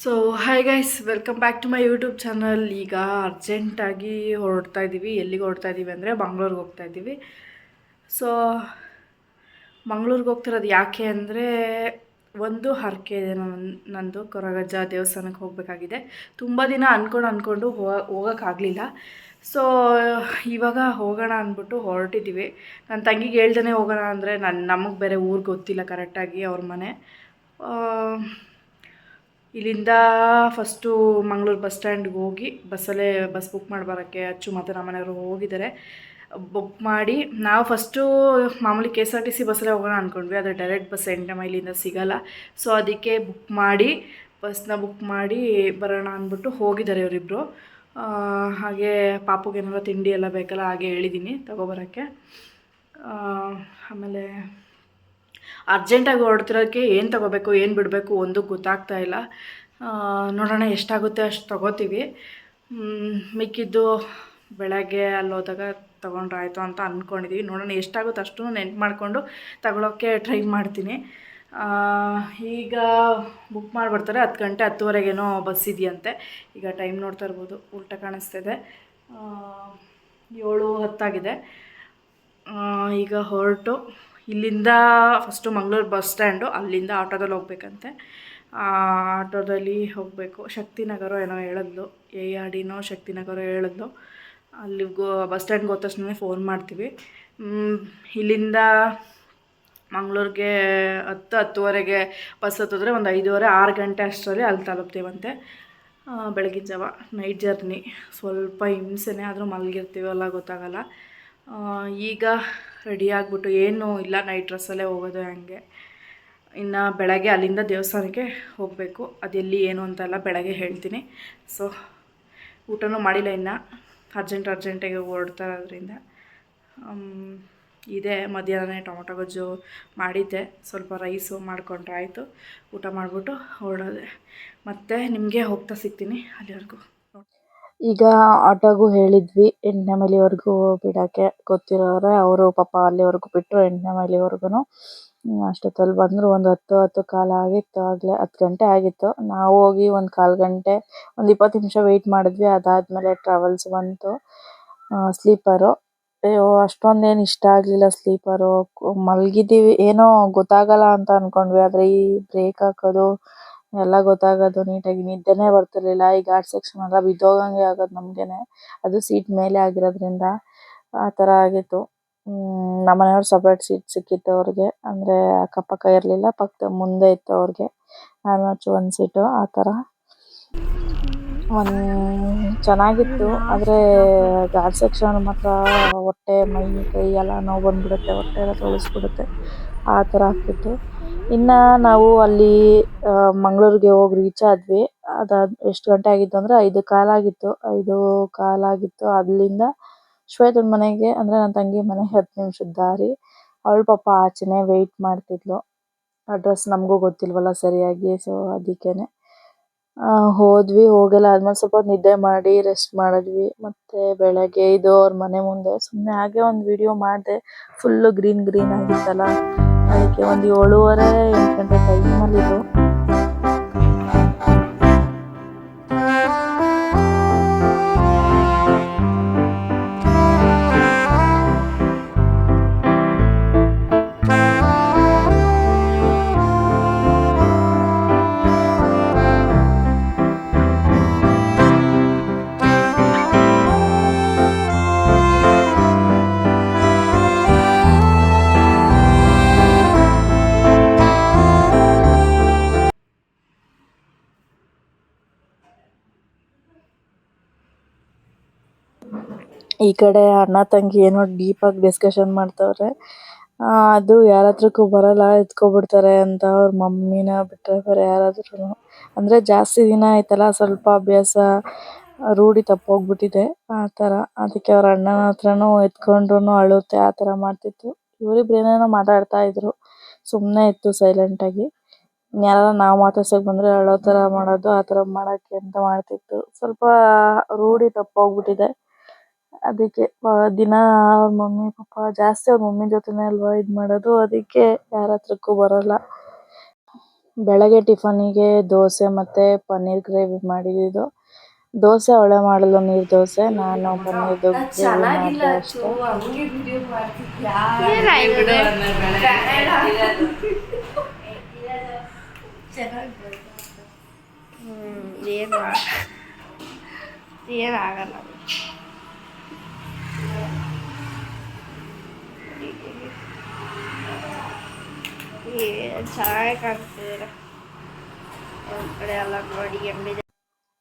So hi guys welcome back to my YouTube channel ಈಗ ಅರ್ಜೆಂಟಾಗಿ ಹೊರಡ್ತಾ ಇದ್ದೀವಿ ಎಲ್ಲಿಗೆ ಹೊರಡ್ತಾ ಇದ್ದೀವಿ ಅಂದರೆ ಮಂಗ್ಳೂರಿಗೆ ಹೋಗ್ತಾ ಇದ್ದೀವಿ ಸೊ ಮಂಗ್ಳೂರಿಗೆ ಹೋಗ್ತಿರೋದು ಯಾಕೆ ಅಂದರೆ ಒಂದು ಹರಕೆ ಇದೆ ನನ್ನ ನಂದು ಕೊರಗಜ್ಜ ದೇವಸ್ಥಾನಕ್ಕೆ ಹೋಗಬೇಕಾಗಿದೆ. ತುಂಬ ದಿನ ಅಂದ್ಕೊಂಡು ಅಂದ್ಕೊಂಡು ಹೋಗ ಹೋಗೋಕ್ಕಾಗಲಿಲ್ಲ ಸೊ ಇವಾಗ ಹೋಗೋಣ ಅಂದ್ಬಿಟ್ಟು ಹೊರಟಿದ್ದೀವಿ ನನ್ನ ತಂಗಿಗೆ ಹೇಳ್ದೇ ಹೋಗೋಣ ಅಂದರೆ ನನ್ನ ನಮಗೆ ಬೇರೆ ಊರು ಗೊತ್ತಿಲ್ಲ ಕರೆಕ್ಟಾಗಿ ಅವ್ರ ಮನೆ. ಇಲ್ಲಿಂದ ಫಸ್ಟು ಮಂಗಳೂರು ಬಸ್ ಸ್ಟ್ಯಾಂಡ್ಗೆ ಹೋಗಿ ಬಸ್ಸಲ್ಲೇ ಬಸ್ ಬುಕ್ ಮಾಡಿ ಬರೋಕ್ಕೆ ಅಚ್ಚು ಮತ್ತು ನಮ್ಮನೆಯವರು ಹೋಗಿದ್ದಾರೆ. ಬುಕ್ ಮಾಡಿ, ನಾವು ಫಸ್ಟು ಮಾಮೂಲಿ K S R T C ಬಸ್ಸಲ್ಲೇ ಹೋಗೋಣ ಅಂದ್ಕೊಂಡ್ವಿ ಆದರೆ ಡೈರೆಕ್ಟ್ ಬಸ್ ಎಂಟನೇ ಮೈಲಿಂದ ಸಿಗಲ್ಲ. ಸೊ ಅದಕ್ಕೆ ಬುಕ್ ಮಾಡಿ ಬಸ್ನ ಬುಕ್ ಮಾಡಿ ಬರೋಣ ಅಂದ್ಬಿಟ್ಟು ಹೋಗಿದ್ದಾರೆ ಇವರಿಬ್ಬರು ಹಾಗೆ ಪಾಪುಗೆ ಏನಾರ ತಿಂಡಿ ಎಲ್ಲ ಬೇಕಲ್ಲ ಹಾಗೆ ಹೇಳಿದ್ದೀನಿ ತಗೊಬರೋಕ್ಕೆ. ಆಮೇಲೆ ಅರ್ಜೆಂಟಾಗಿ ಹೊರಡ್ತಿರೋಕ್ಕೆ ಏನು ತೊಗೋಬೇಕು, ಏನು ಬಿಡಬೇಕು ಒಂದು ಗೊತ್ತಾಗ್ತಾ ಇಲ್ಲ. ನೋಡೋಣ ಎಷ್ಟಾಗುತ್ತೆ ಅಷ್ಟು ತೊಗೋತೀವಿ. ಮಿಕ್ಕಿದ್ದು ಬೆಳಗ್ಗೆ ಅಲ್ಲಿ ಹೋದಾಗ ತೊಗೊಂಡ್ರೆ ಆಯಿತು ಅಂತ ಅಂದ್ಕೊಂಡಿದ್ದೀವಿ ನೋಡೋಣ ಎಷ್ಟಾಗುತ್ತೆ ಅಷ್ಟು ನೆನ್ಪು ಮಾಡಿಕೊಂಡು ತಗೊಳ್ಳೋಕ್ಕೆ ಟ್ರೈ ಮಾಡ್ತೀನಿ. ಈಗ ಬುಕ್ ಮಾಡಿಬಿಡ್ತಾರೆ, ಹತ್ತು ಗಂಟೆ ಹತ್ತುವರೆಗೇನೋ ಬಸ್ ಇದೆಯಂತೆ. ಈಗ ಟೈಮ್ ನೋಡ್ತಾ ಇರ್ಬೋದು, ಉಲ್ಟ ಕಾಣಿಸ್ತಿದೆ. ಏಳು ಹತ್ತಾಗಿದೆ. ಈಗ ಹೊರಟು. ಇಲ್ಲಿಂದ ಫಸ್ಟು ಮಂಗಳೂರು ಬಸ್ ಸ್ಟ್ಯಾಂಡು ಅಲ್ಲಿಂದ ಆಟೋದಲ್ಲಿ ಹೋಗ್ಬೇಕಂತೆ. ಆಟೋದಲ್ಲಿ ಹೋಗಬೇಕು. ಶಕ್ತಿನಗರ ಏನೋ ಹೇಳಿದ್ಲು. ಎ ಆರ್ ಡಿನೋ ಶಕ್ತಿನಗರ ಹೇಳಿದ್ಲು. ಅಲ್ಲಿ ಗೋ ಬಸ್ ಸ್ಟ್ಯಾಂಡ್ಗೆ ಹೋದ ತಕ್ಷಣ ಫೋನ್ ಮಾಡ್ತೀವಿ. ಇಲ್ಲಿಂದ ಮಂಗಳೂರಿಗೆ ಹತ್ತು, ಹತ್ತುವರೆಗೆ ಬಸ್ ಹತ್ತಿದ್ರೆ ಒಂದು ಐದೂವರೆ, ಆರು ಗಂಟೆ ಅಷ್ಟರಲ್ಲಿ ಅಲ್ಲಿ ತಲುಪ್ತೀವಂತೆ. ಬೆಳಗಿನ ಜಾವ. ನೈಟ್ ಜರ್ನಿ ಸ್ವಲ್ಪ ಹಿಂಸೆನೇ ಆದರೂ ಮಲಗಿರ್ತೀವಲ್ಲ, ಗೊತ್ತಾಗಲ್ಲ. ಈಗ ರೆಡಿ ಆಗಿಬಿಟ್ಟು ಏನು ಇಲ್ಲ ನೈಟ್ ಡ್ರೆಸ್ಸಲ್ಲೇ ಹೋಗೋದು ಹಂಗೆ. ಇನ್ನು ಬೆಳಗ್ಗೆ ಅಲ್ಲಿಂದ ದೇವಸ್ಥಾನಕ್ಕೆ ಹೋಗಬೇಕು. ಅದೆಲ್ಲಿ ಏನು ಅಂತೆಲ್ಲ ಬೆಳಗ್ಗೆ ಹೇಳ್ತೀನಿ. ಸೊ ಊಟನೂ ಮಾಡಿಲ್ಲ ಇನ್ನು. ಅರ್ಜೆಂಟ್ ಅರ್ಜೆಂಟಿಗೆ ಆಮ್, ಇದೆ ಮಧ್ಯಾಹ್ನ ಟೊಮೊಟೊ ಗೊಜ್ಜು ಮಾಡಿದ್ದೆ. ಸ್ವಲ್ಪ ರೈಸು ಮಾಡಿಕೊಂಡ್ರೆ ಆಯಿತು. ಊಟ ಮಾಡಿಬಿಟ್ಟು ಹೊರಡೋದೆ ಮತ್ತು ನಿಮಗೆ ಹೋಗ್ತಾ ಸಿಗ್ತೀನಿ ಅಲ್ಲಿವರೆಗೂ. ಈಗ ಆಟೋಗೂ ಹೇಳಿದ್ವಿ, ಎಂಟನೇ ಮೈಲಿವರೆಗೂ ಬಿಡಕ್ಕೆ ಗೊತ್ತಿರೋರೆ. ಅವರು ಪಾಪ ಅಲ್ಲಿವರೆಗೂ ಬಿಟ್ಟರು ಎಂಟನೇ ಮೈಲಿವರೆಗೂ ಅಷ್ಟೊತ್ತಲ್ಲಿ ಬಂದರು, ಒಂದು ಹತ್ತು ಹತ್ತು ಕಾಲ ಆಗಿತ್ತು. ಆಗಲೇ ಹತ್ತು ಗಂಟೆ ಆಗಿತ್ತು. ನಾವು ಹೋಗಿ ಒಂದು ಕಾಲು ಗಂಟೆ, ಒಂದು ಇಪ್ಪತ್ತು ನಿಮಿಷ ವೆಯ್ಟ್ ಮಾಡಿದ್ವಿ. ಅದಾದಮೇಲೆ ಟ್ರಾವೆಲ್ಸ್ ಬಂತು. ಸ್ಲೀಪರು ಅಯ್ಯೋ, ಅಷ್ಟೊಂದೇನು ಇಷ್ಟ ಆಗಲಿಲ್ಲ ಸ್ಲೀಪರು ಮಲಗಿದ್ದೀವಿ. ಏನೋ ಗೊತ್ತಾಗಲ್ಲ ಅಂತ ಅಂದ್ಕೊಂಡ್ವಿ ಆದರೆ ಈ ಬ್ರೇಕ್ ಹಾಕೋದು ಎಲ್ಲ ಗೊತ್ತಾಗೋದು ನೀಟಾಗಿ. ನಿದ್ದೆನೆ ಬರ್ತಿರ್ಲಿಲ್ಲ. ಈ ಘಾಟ್ ಸೆಕ್ಷನ್ ಎಲ್ಲ ಬಿದ್ದೋಗಂಗೆ ಆಗೋದು ನಮಗೇನೆ. ಅದು ಸೀಟ್ ಮೇಲೆ ಆಗಿರೋದ್ರಿಂದ ಆ ಥರ ಆಗಿತ್ತು. ಹ್ಮ್, ನಮ್ಮನೆಯವ್ರು ಸಪ್ರೇಟ್ ಸೀಟ್ ಸಿಕ್ಕಿತ್ತು ಅವ್ರಿಗೆ. ಅಂದರೆ ಅಕ್ಕಪಕ್ಕ ಇರಲಿಲ್ಲ ಪಕ್ಕ ಮುಂದೆ ಇತ್ತು ಅವ್ರಿಗೆ. ನಾನು ಒಂದು ಸೀಟು ಆ ಥರ. ಒಂದು ಚೆನ್ನಾಗಿತ್ತು. ಆದರೆ ಘಾಟ್ ಸೆಕ್ಷನ್ ಮಾತ್ರ ಹೊಟ್ಟೆ ಮೈ ಕೈ ಎಲ್ಲ ನೋವು ಬಂದ್ಬಿಡುತ್ತೆ. ಹೊಟ್ಟೆ ಎಲ್ಲ ತೊಳಸ್ಬಿಡುತ್ತೆ. ಆ ಥರ ಆಗ್ತಿತ್ತು. ಇನ್ನು ನಾವು ಅಲ್ಲಿ ಮಂಗಳೂರಿಗೆ ಹೋಗಿ ರೀಚ್ ಆದ್ವಿ. ಅದಾದ ಎಷ್ಟು ಗಂಟೆ ಆಗಿತ್ತು ಅಂದ್ರೆ ಐದು ಕಾಲಾಗಿತ್ತು ಐದು ಕಾಲಾಗಿತ್ತು ಅಲ್ಲಿಂದ ಶ್ವೇತನ ಮನೆಗೆ, ಅಂದರೆ ನನ್ನ ತಂಗಿ ಮನೆಗೆ ಹತ್ತು ನಿಮಿಷದ ದಾರಿ. ಅವಳು ಪಾಪ ಆಚೆನೇ ವೆಯ್ಟ್ ಮಾಡ್ತಿದ್ಲು. ಅಡ್ರೆಸ್ ನಮಗೂ ಗೊತ್ತಿಲ್ವಲ್ಲ ಸರಿಯಾಗಿ ಸೊ ಅದಕ್ಕೇನೆ. ಹೋದ್ವಿ, ಹೋಗೆಲ್ಲ ಆದ್ಮೇಲೆ ಸ್ವಲ್ಪ ಹೊತ್ತು ನಿದ್ದೆ ಮಾಡಿ ರೆಸ್ಟ್ ಮಾಡಿದ್ವಿ. ಮತ್ತೆ ಬೆಳಗ್ಗೆ ಇದು ಅವ್ರ ಮನೆ ಮುಂದೆ ಸುಮ್ಮನೆ ಹಾಗೆ ಒಂದು ವಿಡಿಯೋ ಮಾಡಿದೆ. ಫುಲ್ಲು ಗ್ರೀನ್ ಗ್ರೀನ್ ಆಗಿತ್ತಲ್ಲ. ಅದಕ್ಕೆ ಒಂದು ಏಳುವರೆ ಎಂಟು ಗಂಟೆ ಟೈಮಲ್ಲಿ ಈ ಕಡೆ ಅಣ್ಣ ತಂಗಿ ಏನೋ ಡೀಪ್ ಆಗಿ ಡಿಸ್ಕಷನ್ ಮಾಡ್ತಾವ್ರೆ. ಅದು ಯಾರ ಹತ್ರಕ್ಕೂ ಬರಲ್ಲ, ಎತ್ಕೊಬಿಡ್ತಾರೆ ಅಂತ ಅವ್ರ ಮಮ್ಮಿನ ಬಿಟ್ರೆ ಬೇರೆ ಯಾರಾದ್ರೂ ಅಂದ್ರೆ ಜಾಸ್ತಿ ದಿನ ಆಯ್ತಲ್ಲ, ಸ್ವಲ್ಪ ಅಭ್ಯಾಸ ರೂಢಿ ತಪ್ಪೋಗ್ಬಿಟ್ಟಿದೆ ಆ ಥರ. ಅದಕ್ಕೆ ಅವ್ರ ಅಣ್ಣನ ಹತ್ರನೂ ಎತ್ಕೊಂಡ್ರು ಅಳುತ್ತೆ, ಆ ಥರ ಮಾಡ್ತಿತ್ತು. ಇವರಿಬ್ರು ಏನೇನೋ ಮಾತಾಡ್ತಾ ಇದ್ರು. ಸುಮ್ಮನೆ ಇತ್ತು ಸೈಲೆಂಟ್ ಆಗಿ. ಯಾರ ನಾವು ಮಾತಾಡ್ಸಕ್ ಬಂದ್ರೆ ಅಳೋ ತರ ಮಾಡೋದು, ಆ ಥರ ಮಾಡಕ್ಕೆ ಅಂತ ಮಾಡ್ತಿತ್ತು. ಸ್ವಲ್ಪ ರೂಢಿ ತಪ್ಪೋಗ್ಬಿಟ್ಟಿದೆ. ಅದಕ್ಕೆ ದಿನಾ ದಿನ ಅವ್ರ ಮಮ್ಮಿ ಪಪ್ಪಾ ಜಾಸ್ತಿ ಅವ್ರ ಮಮ್ಮಿ ಜೊತೆನೇ ಅಲ್ವಾ ಇದ್ ಮಾಡೋದು ಅದಕ್ಕೆ ಯಾರ ಹತ್ರಕ್ಕೂ ಬರಲ್ಲ. ಬೆಳಗ್ಗೆ ಟಿಫನಿಗೆ ದೋಸೆ ಮತ್ತೆ ಪನ್ನೀರ್ ಗ್ರೇವಿ ಮಾಡಿದ್ದು. ದೋಸೆ ಅವಳೆ ಮಾಡಲು ನೀರ್ ದೋಸೆ ನಾನು ಪನ್ನೀರ್ ಏನು ಏನಾಗಲ್ಲ ಏನ್ ಚೆನ್ನಾಗಿ ಕಾಣ್ತಿದ್ದೀರ? ಒಂದ್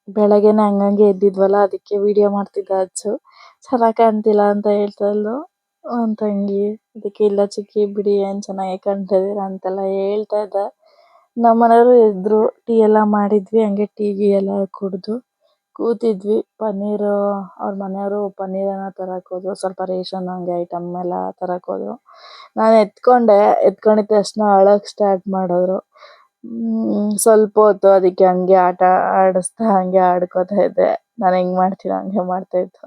ಬೆಳಗ್ಗೆನೆ ಹಂಗಂಗೆ ಎದ್ದಿದ್ವಲ್ಲ, ಅದಕ್ಕೆ ವಿಡಿಯೋ ಮಾಡ್ತಿದ್ದ ಅಜ್ಜು ಚೆನ್ನಾಗ್ ಕಾಣ್ತಿಲ್ಲ ಅಂತ ಹೇಳ್ತಾ ಇದ್ಲು. ನನ್ ತಂಗಿ ಅದಕ್ಕೆ ಇಲ್ಲ ಚಿಕ್ಕಿ, ಬಿಡಿ, ಏನ್ ಚೆನ್ನಾಗಿ ಕಾಣ್ತಾ ಇದೀರ ಅಂತೆಲ್ಲ ಹೇಳ್ತಾ ಇದ್ದ. ನಮ್ಮ ಮನೆಯವರು ಟೀ ಎಲ್ಲ ಮಾಡಿದ್ವಿ. ಹಂಗೆ ಟೀ ಗಿ ಎಲ್ಲ ಕುಡ್ದು. ಕೂತಿದ್ವಿ. ಪನ್ನೀರು, ಅವ್ರ ಮನೆಯವರು ಪನ್ನೀರ್ ಏನೋ ತರಕ್ ಹೋದ್ರು. ಸ್ವಲ್ಪ ರೇಷನ್ ಹಂಗೆ ಐಟಮ್ ಎಲ್ಲ ತರಕ್ ಹೋದ್ರು. ನಾನು ಎತ್ಕೊಂಡೆ. ಎತ್ಕೊಂಡಿದ್ ತಕ್ಷಣ ಅಳಕ್ ಸ್ಟಾರ್ಟ್ ಮಾಡಿದ್ರು. ಸ್ವಲ್ಪ ಹೊತ್ತು ಅದಕ್ಕೆ ಹಂಗೆ ಆಟ ಆಡಿಸ್ತಾ ಹಂಗೆ ಆಡ್ಕೋತಾ ಇದ್ದೆ. ನಾನು ಹೆಂಗ್ ಮಾಡ್ತೀನಿ ಹಂಗೆ ಮಾಡ್ತಾ ಇತ್ತು.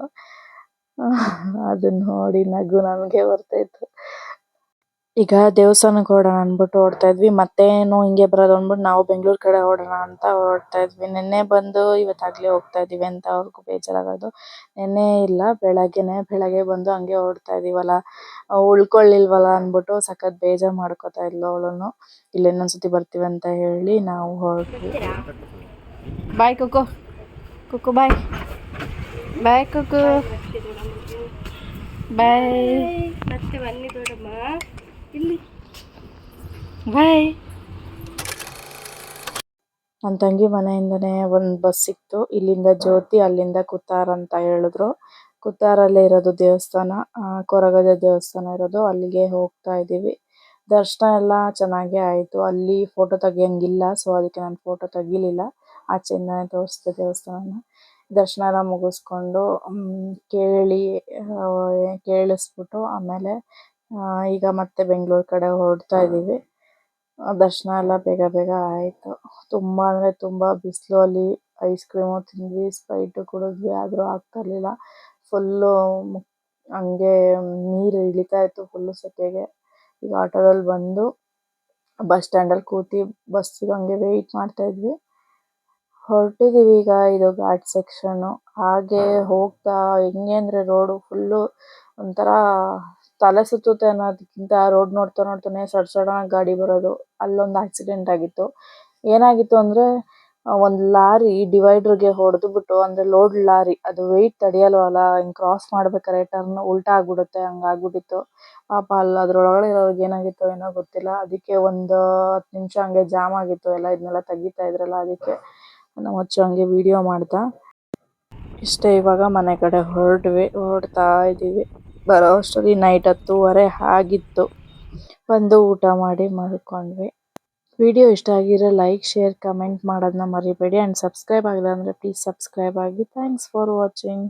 ಅದನ್ನ ನೋಡಿ ನಗು ನನಗೆ ಬರ್ತಾ ಇತ್ತು. ಈಗ ದೇವಸ್ಥಾನಕ್ ಹೋಗೋಣ ಅಂದ್ಬಿಟ್ಟು ಹೊರಡ್ತಾ ಇದ್ವಿ. ಮತ್ತೇನು ಹಿಂಗೆ ಬರೋದು ಅಂದ್ಬಿಟ್ಟು ನಾವು ಬೆಂಗಳೂರು ಕಡೆ ಹೊರಡೋಣ ಅಂತ ಹೊರಡ್ತಾ ಇದ್ವಿ. ನಿನ್ನೆ ಬಂದು ಇವತ್ತಾಗ್ಲೇ ಹೋಗ್ತಾ ಇದೀವಿ ಅಂತ ಅವ್ರಿಗೂ ಬೇಜಾರಾಗೋದು. ನಿನ್ನೆ ಇಲ್ಲ ಬೆಳಗ್ಗೆನೆ ಬೆಳಗ್ಗೆ ಬಂದು ಹಂಗೆ ಹೊರಡ್ತಾ ಇದೀವಲ್ಲ ಉಳ್ಕೊಳ್ಳಿಲ್ವಲ್ಲ ಅಂದ್ಬಿಟ್ಟು ಸಖತ್ ಬೇಜಾರ್ ಮಾಡ್ಕೊತಾ ಇದ್ಲು ಅವಳುನು ಇಲ್ಲ ಇನ್ನೊಂದ್ಸತಿ ಬರ್ತೀವಿ ಅಂತ ಹೇಳಿ ನಾವು ಹೊರಟ್ವಿ. ಬಾಯ್ ಕುಕ್ಕು. ಕುಕ್ಕು ಬಾಯ್. ಬಾಯ್ ಕುಕ್ಕು. ಬಾಯ್. ಮತ್ತೆ ಬನ್ನಿ ದೊಡ್ಡಮ್ಮ ಇಲ್ಲಿ. ಬಾಯ್ ನನ್ನ ತಂಗಿ ಮನೆಯಿಂದನೇ ಒಂದು ಬಸ್ ಸಿಕ್ತು ಇಲ್ಲಿಂದ ಜ್ಯೋತಿ, ಅಲ್ಲಿಂದ ಕುತ್ತಾರ ಅಂತ ಹೇಳಿದ್ರು. ಕುತ್ತಾರಲ್ಲೇ ಇರೋದು ದೇವಸ್ಥಾನ. ಕೊರಗದ ದೇವಸ್ಥಾನ ಇರೋದು. ಅಲ್ಲಿಗೆ ಹೋಗ್ತಾ ಇದ್ದೀವಿ. ದರ್ಶನ ಎಲ್ಲ ಚೆನ್ನಾಗೇ ಆಯಿತು. ಅಲ್ಲಿ ಫೋಟೋ ತೆಗಿಯಂಗಿಲ್ಲ ಸೊ ಅದಕ್ಕೆ ನಾನು ಫೋಟೋ ತೆಗಿಲಿಲ್ಲ. ಆಚೆಯಿಂದನೇ ತೋರಿಸಿದೆ ದೇವಸ್ಥಾನನ. ದರ್ಶನ ಎಲ್ಲ ಮುಗಿಸ್ಕೊಂಡು ಕೇಳಿ ಕೇಳಿಸ್ಬಿಟ್ಟು ಆಮೇಲೆ ಈಗ ಮತ್ತೆ ಬೆಂಗಳೂರು ಕಡೆ ಹೊರಡ್ತಾ ಇದೀವಿ. ದರ್ಶನ ಎಲ್ಲ ಬೇಗ ಬೇಗ ಆಯ್ತು. ತುಂಬಾ ಅಂದ್ರೆ ತುಂಬಾ ಬಿಸಿಲು ಅಲ್ಲಿ ಐಸ್ ಕ್ರೀಮ್ ತಿಂದ್ವಿ ಸ್ಪ್ರೈಟ್ ಕುಡಿದ್ವಿ ಆದ್ರೂ ಆಗ್ತಾ ಇರ್ಲಿಲ್ಲ. ಫುಲ್ಲು ಹಂಗೆ ನೀರು ಇಳಿತಾ ಇತ್ತು ಫುಲ್ಲು ಸೆಕೆಗೆ. ಈಗ ಆಟೋದಲ್ಲಿ ಬಂದು ಬಸ್ ಸ್ಟ್ಯಾಂಡ್ ಅಲ್ಲಿ ಕೂತಿ ಬಸ್ಸಿಗೆ ಹಂಗೆ ವೇಟ್ ಮಾಡ್ತಾ ಇದ್ವಿ. ಹೊರಟಿದೀವಿ ಈಗ ಇದು ಘಾಟ್ ಸೆಕ್ಷನ್ ಹಾಗೆ ಹೋಗ್ತಾ ಹೆಂಗೆ ಅಂದ್ರೆ ರೋಡು ಫುಲ್ಲು ಒಂಥರ ತಲೆ ಸುತ್ತುತ್ತೆ ಅನ್ನೋದಕ್ಕಿಂತ ರೋಡ್ ನೋಡ್ತಾ ನೋಡ್ತಾನೆ ಸಡ್ ಸಡನ್ ಗಾಡಿ ಬರೋದು, ಅಲ್ಲೊಂದು ಆಕ್ಸಿಡೆಂಟ್ ಆಗಿತ್ತು. ಏನಾಗಿತ್ತು ಅಂದ್ರೆ ಒಂದು ಲಾರಿ ಡಿವೈಡರ್ಗೆ ಹೊಡೆದು ಬಿಟ್ಟು, ಅಂದ್ರೆ ಲೋಡ್ ಲಾರಿ, ಅದು ವೆಯ್ಟ್ ತಡೆಯಲ್ವಲ್ಲ, ಹಿಂಗ್ ಕ್ರಾಸ್ ಮಾಡ್ಬೇಕಾದ್ರೆ ಟರ್ನ್ ಉಲ್ಟಾ ಆಗ್ಬಿಡುತ್ತೆ ಹಂಗಾಗ್ಬಿಟ್ಟಿತ್ತು ಪಾಪ ಅಲ್ಲಿ ಅದ್ರೊಳಗಡೆ ಇರೋರ್ಗೆ ಏನಾಗಿತ್ತು ಏನೋ ಗೊತ್ತಿಲ್ಲ. ಅದಕ್ಕೆ ಒಂದು ಹತ್ತು ನಿಮಿಷ ಹಂಗೆ ಜಾಮ್ ಆಗಿತ್ತು, ಎಲ್ಲ ಇದನ್ನೆಲ್ಲ ತೆಗಿತಾ ಇದ್ರಲ್ಲ ಅದಕ್ಕೆ ನಮ್ಮ ಅಚ್ಚು ಹಂಗೆ ವಿಡಿಯೋ ಮಾಡ್ತಾ. ಇಷ್ಟೇ ಇವಾಗ ಮನೆ ಕಡೆ ಹೊರಟ್ವಿ, ಹೊರಡ್ತಾ ಇದೀವಿ. ಬರೋ ಅಷ್ಟರಲ್ಲಿ ನೈಟ್ ಹತ್ತುವರೆ ಆಗಿತ್ತು. ಬಂದು ಊಟ ಮಾಡಿ ಮಲ್ಕೊಂಡ್ವಿ. ವಿಡಿಯೋ ಇಷ್ಟ ಆಗಿದ್ರೆ ಲೈಕ್ ಶೇರ್ ಕಮೆಂಟ್ ಮಾಡೋದನ್ನ ಮರಿಬೇಡಿ ಆ್ಯಂಡ್ ಸಬ್ಸ್ಕ್ರೈಬ್ ಆಗಿಲ್ಲ ಅಂದರೆ ಪ್ಲೀಸ್ ಸಬ್ಸ್ಕ್ರೈಬ್ ಆಗಿ. Thanks for watching